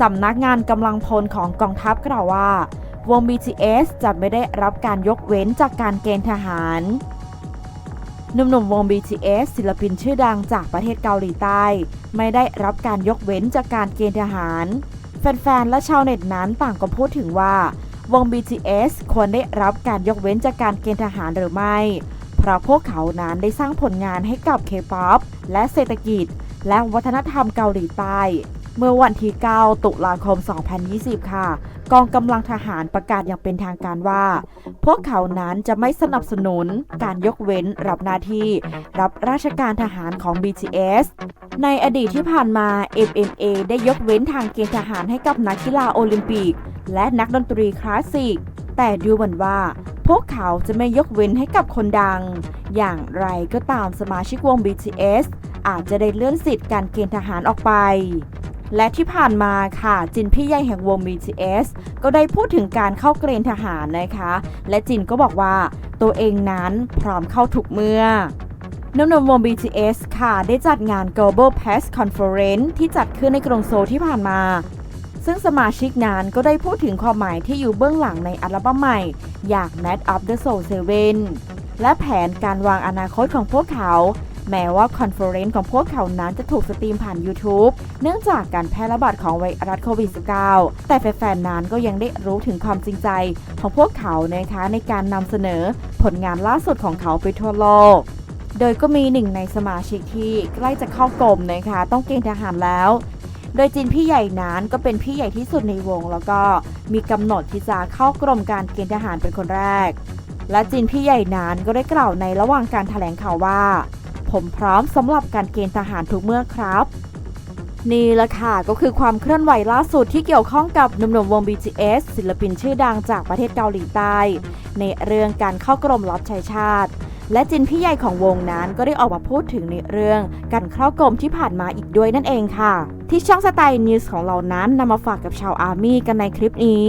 สำนักงานกำลังพลของกองทัพกล่าวว่า วง BTS จะไม่ได้รับการยกเว้นจากการเกณฑ์ทหารหนุ่มๆวง BTS ศิลปินชื่อดังจากประเทศเกาหลีใต้ ไม่ได้รับการยกเว้นจากการเกณฑ์ทหาร แฟนๆ และชาวเน็ตนั้นต่างก็พูดถึงว่า วง BTS ควรได้รับการยกเว้นจากการเกณฑ์ทหารหรือไม่ เพราะพวกเขานั้นได้สร้างผลงานให้กับ K-POP และเศรษฐกิจ และวัฒนธรรมเกาหลีใต้ เมื่อวันที่ 9 ตุลาคม 2020 ค่ะ กองกำลังทหารประกาศอย่างเป็นทางการว่า พวกเขานั้นจะไม่สนับสนุนการยกเว้นรับหน้าที่ รับราชการทหารของ BTS ในอดีตที่ผ่านมา MMA ได้ยกเว้นทางเกณฑ์ทหารให้กับนักกีฬาโอลิมปิก และนักดนตรีคลาสสิก แต่ดูเหมือนว่า พวกเขาจะไม่ยกเว้นให้กับคนดัง อย่างไรก็ตามสมาชิกวง BTS อาจจะได้เลื่อนสิทธิ์การเกณฑ์ทหารออกไป และที่ผ่านมาค่ะ จินพี่ใหญ่แห่งวง BTS ก็ได้พูดถึงการเข้าเกณฑ์ทหารนะคะ และจินก็บอกว่าตัวเองนั้นพร้อมเข้าทุกเมื่อน้ำนมวง BTS ค่ะ ได้จัดงาน Global Press Conference ที่จัดขึ้นในกรุงโซลที่ผ่านมา ซึ่งสมาชิกนั้นก็ได้พูดถึงความหมายที่อยู่เบื้องหลังในอัลบั้มใหม่ อย่าง Net of the Soul 7และแผนการวางอนาคตของพวกเขา แม้ว่าคอนเฟอเรนซ์ของพวกเขานั้นจะถูกสตรีมผ่าน YouTube เนื่องจากการแพร่ระบาดของไวรัสโควิด -19 แต่แฟนๆ นั้นก็ยังได้รู้ถึงความจริงใจของพวกเขานะคะในการนำเสนอผลงานล่าสุดของเขาไปทั่วโลกโดยก็มีหนึ่งในสมาชิกที่ใกล้จะเข้ากรมนะคะ ต้องเกณฑ์ทหารแล้ว โดยจินพี่ใหญ่นั้นก็เป็นพี่ใหญ่ที่สุดในวง แล้วก็มีกำหนดที่จะเข้ากรมการเกณฑ์ทหารเป็นคนแรก และจินพี่ใหญ่นั้นก็ได้กล่าวในระหว่างการแถลงข่าวว่า ผมพร้อมสำหรับการเกณฑ์ทหารทุกเมื่อครับ นี่แหละค่ะก็คือความเคลื่อนไหวล่าสุดที่เกี่ยวข้องกับหนุ่มๆวง BTS ศิลปินชื่อดังจากประเทศเกาหลีใต้ ในเรื่องการเข้ากรมรับใช้ชาติ และจินพี่ใหญ่ของวงนั้นก็ได้ออกมาพูดถึงในเรื่องการเข้ากรมที่ผ่านมาอีกด้วยนั่นเองค่ะ ที่ช่องสไตล์นิวส์ของเรานั้นนำมาฝากกับชาวอาร์มี่กันในคลิปนี้